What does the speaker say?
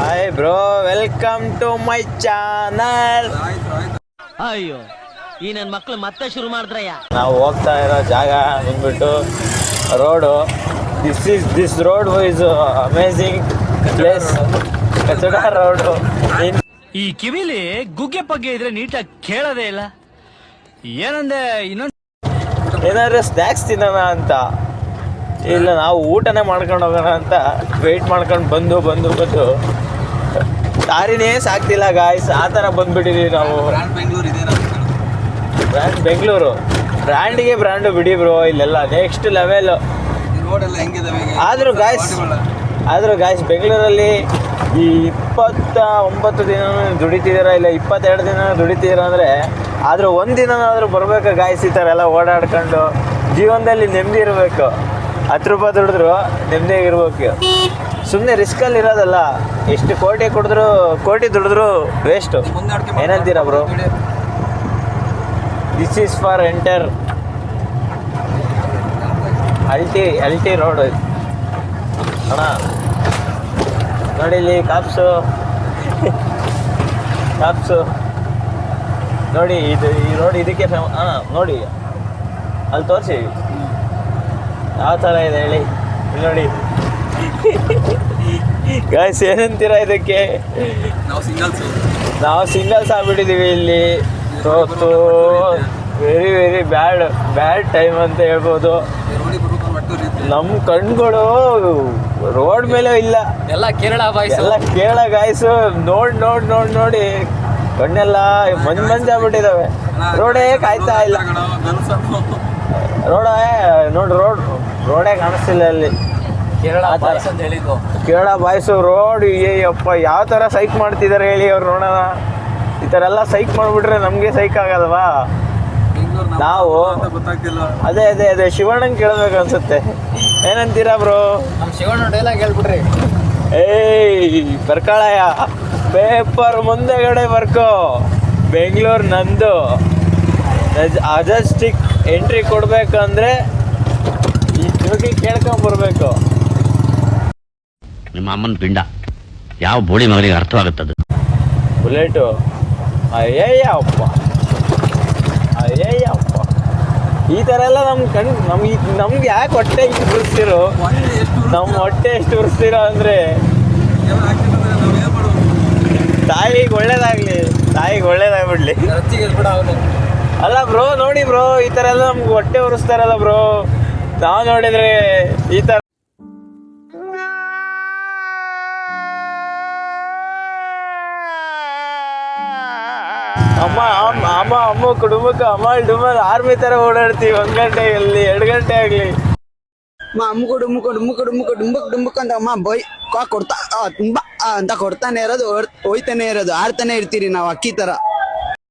Hi bro welcome to my channel ಅಯ್ಯೋ ಈ ನನ್ನ ಮಕ್ಕಳು ಮತ್ತೆ ಶುರು ಮಾಡಿದ್ರಯ್ಯ. ನಾವು ಹೋಗ್ತಾ ಇರೋ ಜಾಗ ಬಂದ್ಬಿಟ್ಟು road this is this road is amazing place ಕಚಡ road ಈ ಕಿವಿಲಿ ಗುಗ್ಗೆ ಪಗ್ಗೆ ಇದ್ರೆ ನೀಟಾಗಿ ಕೇಳೋದೇ ಇಲ್ಲ. ಏನಂದೆ ಇನ್ನೊಂದು ಏನಾದ್ರು ಸ್ನ್ಯಾಕ್ಸ್ ತಿನ್ನೋಣ ಅಂತ. ಇಲ್ಲ ನಾವು ಊಟನೇ ಮಾಡ್ಕೊಂಡು ಹೋಗೋಣ ಅಂತ ವೆಯ್ಟ್ ಮಾಡ್ಕೊಂಡು ಬಂದು ಬಂದು ಬಂದು. ದಾರಿನೇ ಸಾಕ್ತಿಲ್ಲ ಗಾಯ್ಸ್ ಆ ಥರ ಬಂದ್ಬಿಟ್ಟಿದೀವಿ ನಾವು. ಬ್ರ್ಯಾಂಡ್ ಬೆಂಗಳೂರು ಬ್ರ್ಯಾಂಡಿಗೆ ಬ್ರ್ಯಾಂಡು ಬಿಡಿ ಬ್ರೋ ಇಲ್ಲೆಲ್ಲ ನೆಕ್ಸ್ಟ್ ಲೆವೆಲ್ ಆದರೂ ಗಾಯ್ಸ್ ಆದರೂ ಗಾಯ್ಸ್ ಬೆಂಗಳೂರಲ್ಲಿ ಈ ಇಪ್ಪತ್ತ ಒಂಬತ್ತು ದಿನ ದುಡಿತಿದ್ದೀರಾ ಇಲ್ಲ ಇಪ್ಪತ್ತೆರಡು ದಿನ ದುಡಿತೀರಾ ಅಂದರೆ ಆದರೂ ಒಂದು ದಿನನಾದರೂ ಬರಬೇಕು ಗಾಯ್ಸ್ ಈ ಥರ ಎಲ್ಲ ಓಡಾಡ್ಕೊಂಡು. ಜೀವನದಲ್ಲಿ ನೆಮ್ಮದಿ ಇರಬೇಕು. ಹತ್ತು ರೂಪಾಯಿ ದುಡಿದ್ರು ನೆಮ್ಮದಿಯಾಗಿರ್ಬೇಕು. ಸುಮ್ಮನೆ ರಿಸ್ಕಲ್ಲಿ ಇರೋದಲ್ಲ. ಎಷ್ಟು ಕೋಟಿ ಕೊಡಿದ್ರು ಕೋಟಿ ದುಡಿದ್ರು ವೇಸ್ಟು ಏನಂತೀರಾ bro this is for enter ಅಲ್ಟಿ ಅಲ್ಟಿ ರೋಡ್ ಅಣ್ಣ ನೋಡಿ ಇಲ್ಲಿ ಕಾಪ್ಸು ಕಾಪ್ಸು ನೋಡಿ ಇದು ಈ ರೋಡ್ ಇದಕ್ಕೆ ಫೇಮ ಹಾಂ ನೋಡಿ. ಅಲ್ಲಿ ತೋರಿಸಿ. ಯಾವ ಥರ ಇದೆ ಹೇಳಿ. ಇಲ್ಲಿ ನೋಡಿ. ಗಾಯ್ಸ್ ಏನಂತೀರಾ ಇದಕ್ಕೆ? ನಾವು ಸಿಂಗಲ್ಸ್ ನಾವು ಸಿಂಗಲ್ಸ್ ಆಗ್ಬಿಟ್ಟಿದೀವಿ ಇಲ್ಲಿ. ಸೋತು. Very very bad bad time ಅಂತ ಹೇಳ್ಬೋದು. ನಮ್ಮ ಕಣ್ಗಳು ರೋಡ್ ಮೇಲೆ ಇಲ್ಲ. ಎಲ್ಲ ಕೇರಳ ಬಾಯ್ಸ್ ಎಲ್ಲ ಕೇರಳ ಗಾಯ್ಸ್ ನೋಡ್ ನೋಡ್ ನೋಡ್ ನೋಡಿ. ಕಣ್ಣೆಲ್ಲ ಮಂಜ್ ಮಂಜ್ ಆಗ್ಬಿಟ್ಟಿದಾವೆ. ರೋಡೇ ಕಾಯ್ತಾ ಇಲ್ಲ. ರೋಡ ನೋಡಿ ರೋಡ್ ರೋಡೇ ಕಾಣಿಸ್ತಿಲ್ಲ ಅಲ್ಲಿ. ಕೇರಳ. ಬಾಯ್ಸ್ ಅಂತ ಹೇಳಿದ್ದು. ಕೇರಳ ಬಾಯ್ಸು ರೋಡ್ ಅಯ್ಯಪ್ಪ ಯಾವ ಥರ ಸೈಕ್ ಮಾಡ್ತಿದ್ದಾರೆ ಹೇಳಿ ಅವ್ರು ನೋಡೋಣ. ಈ ಥರ ಎಲ್ಲ ಸೈಕ್ ಮಾಡಿಬಿಟ್ರೆ ನಮಗೆ ಸೈಕ್ ಆಗಲ್ವಾ? ನಾವು ಅದೇ ಅದೇ ಅದೇ ಶಿವಣ್ಣಂಗೆ ಕೇಳ್ಬೇಕು ಅನ್ಸುತ್ತೆ. ಏನಂತೀರಾ ಬ್ರೋ? ನಮ್ಮ ಶಿವಣ್ಣ ಡೈಲಾಗ್ ಹೇಳ್ಬಿಟ್ರಿ. ಏಯ್ ಬರ್ಕಾಳಯ್ಯ ಪೇಪರ್ ಮುಂದೆಗಡೆ ಬರ್ಕೋ. ಬೆಂಗಳೂರು ನಂದು. ಅಜಸ್ಟಿಕ್ ಎಂಟ್ರಿ ಕೊಡ್ಬೇಕಂದ್ರೆ ಈ ಕೇಳ್ಕೊಂಡ್ ಕೇಳ್ಕೊಂಬರ್ಬೇಕು. ನಿಮ್ಮ ಅಮ್ಮನ ಪಿಂಡ. ಯಾವ ಬೋಳಿ ಮಗನಿಗೆ ಅರ್ಥವಾಗುತ್ತದೆ ಬುಲೆಟು. ಅಯ್ಯಪ್ಪ ಅಯ್ಯಪ್ಪ ಈ ಥರ ಎಲ್ಲ ನಮ್ಮ ಕಣ್ ನಮ್ಗೆ ನಮ್ಗೆ ಯಾಕೆ ಹೊಟ್ಟೆ ಹಿಂಗೆ ಉರಿಸ್ತಿರೋ? ನಮ್ಮ ಹೊಟ್ಟೆ ಎಷ್ಟು ಉರಿಸ್ತಿರೋ ಅಂದರೆ ತಾಯಿಗೆ ಒಳ್ಳೇದಾಗ್ಲಿ, ತಾಯಿಗೆ ಒಳ್ಳೇದಾಗ್ಬಿಡ್ಲಿ. ಅಲ್ಲ ಬ್ರೋ, ನೋಡಿ ಬ್ರೋ, ಈ ಥರ ಎಲ್ಲ ನಮ್ಗೆ ಹೊಟ್ಟೆ ಉರಿಸ್ತಾರಲ್ಲ ಬ್ರೋ. ನಾವು ನೋಡಿದ್ರೆ ಈ ಥರ ಅಮ್ಮ ಅಮ್ಮ ಅಮ್ಮ ಕುಟುಂಬಕ್ಕೆ ಅಮ್ಮ ಡುಮಲ್ ಆರ್ಮಿ ತರ ಓಡಾಡ್ತೀವಿ. ಒಂದ್ ಗಂಟೆ ಆಗಲಿ ಎರಡು ಗಂಟೆ ಆಗಲಿ. ಅಮ್ಮ ಅಮ್ಮುಕು ಡುಮ್ಮುಕು ಡುಮ್ಮುಕು ಡುಮ್ಮುಕು ಡುಮ್ಮುಕ್ ಅಂತ ಅಮ್ಮ, ಬೈ, ಕಾ, ಕೊಡ್ತಾ ತುಂಬಾ ಅಂತ ಕೊಡ್ತಾನೆ ಇರೋದು ಹೋಯ್ತಾನೆ ಇರೋದು, ಆಡ್ತಾನೆ ಇರ್ತೀರಿ ನಾವು ಅಕ್ಕಿ ತರ.